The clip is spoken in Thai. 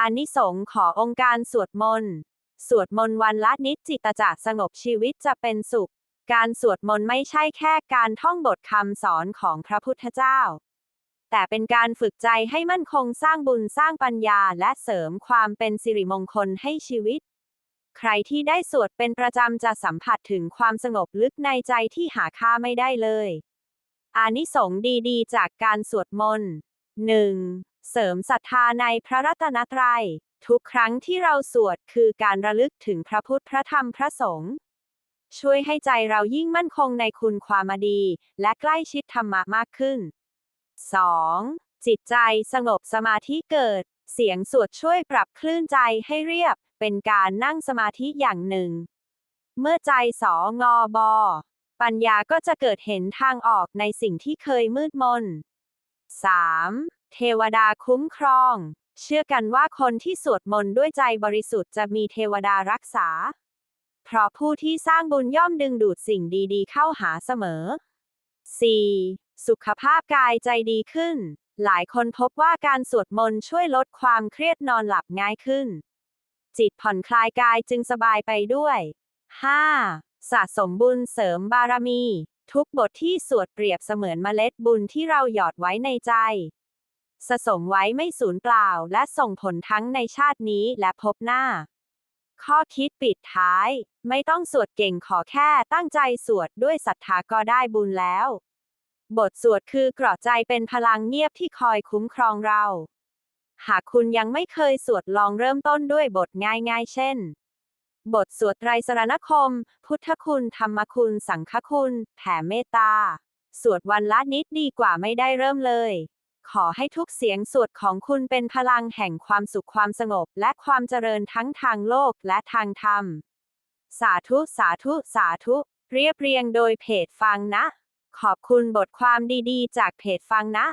อานิสงส์ขอองค์การสวดมนต์ สวดมนต์วันละนิดจิตจะสงบชีวิตจะเป็นสุข การสวดมนต์ไม่ใช่แค่การท่องบทคำสอนของพระพุทธเจ้า แต่เป็นการฝึกใจให้มั่นคงสร้างบุญสร้างปัญญาและเสริมความเป็นสิริมงคลให้ชีวิต ใครที่ได้สวดเป็นประจำจะสัมผัสถึงความสงบลึกในใจที่หาค่าไม่ได้เลย อานิสงส์ดีๆ จากการสวดมนต์ 1. เสริมศรัทธาในพระรัตนตรัย ทุกครั้งที่เราสวดคือการระลึกถึงพระพุทธพระธรรมพระสงฆ์ช่วยให้ใจเรายิ่งมั่นคงในคุณความดี และใกล้ชิดธรรมะมากขึ้น 2. จิตใจสงบสมาธิเกิด เสียงสวดช่วยปรับคลื่นใจให้เรียบ เป็นการนั่งสมาธิอย่างหนึ่ง เมื่อใจสองอบอ ปัญญาก็จะเกิดเห็นทางออกในสิ่งที่เคยมืดมน 3. เทวดาคุ้มครอง เชื่อกันว่าคนที่สวดมนต์ด้วยใจบริสุทธิ์จะมีเทวดารักษา เพราะผู้ที่สร้างบุญย่อมดึงดูดสิ่งดีๆ เข้าหาเสมอ 4. สุขภาพกายใจดีขึ้น หลายคนพบว่าการสวดมนต์ช่วยลดความเครียดนอนหลับง่ายขึ้น จิตผ่อนคลายกายจึงสบายไปด้วย 5. สะสมบุญเสริมบารมี ทุกบทที่สวดเปรียบเสมือนเมล็ดบุญที่เราหยอดไว้ในใจ สะสมไว้ไม่สูญเปล่า และส่งผลทั้งในชาตินี้และภพหน้า ข้อคิดปิดท้าย ไม่ต้องสวดเก่งขอแค่ตั้งใจสวดด้วยศรัทธาก็ได้บุญแล้ว บทสวดคือเกราะใจเป็นพลังเงียบที่คอยคุ้มครองเรา หากคุณยังไม่เคยสวดลองเริ่มต้นด้วยบทง่ายๆ เช่น บทสวดไตรสรณคม พุทธคุณธรรมคุณ สังฆคุณ แผ่เมตตา สวดวันละนิดดีกว่าไม่ได้เริ่มเลย ขอให้ทุกเสียงสวดของคุณเป็นพลังแห่งความสุขความสงบ และความเจริญทั้งทางโลกและทางธรรม สาธุ สาธุ สาธุ เรียบเรียงโดยเพจฟังนะ ขอบคุณบทความดีๆ จากเพจฟังนะ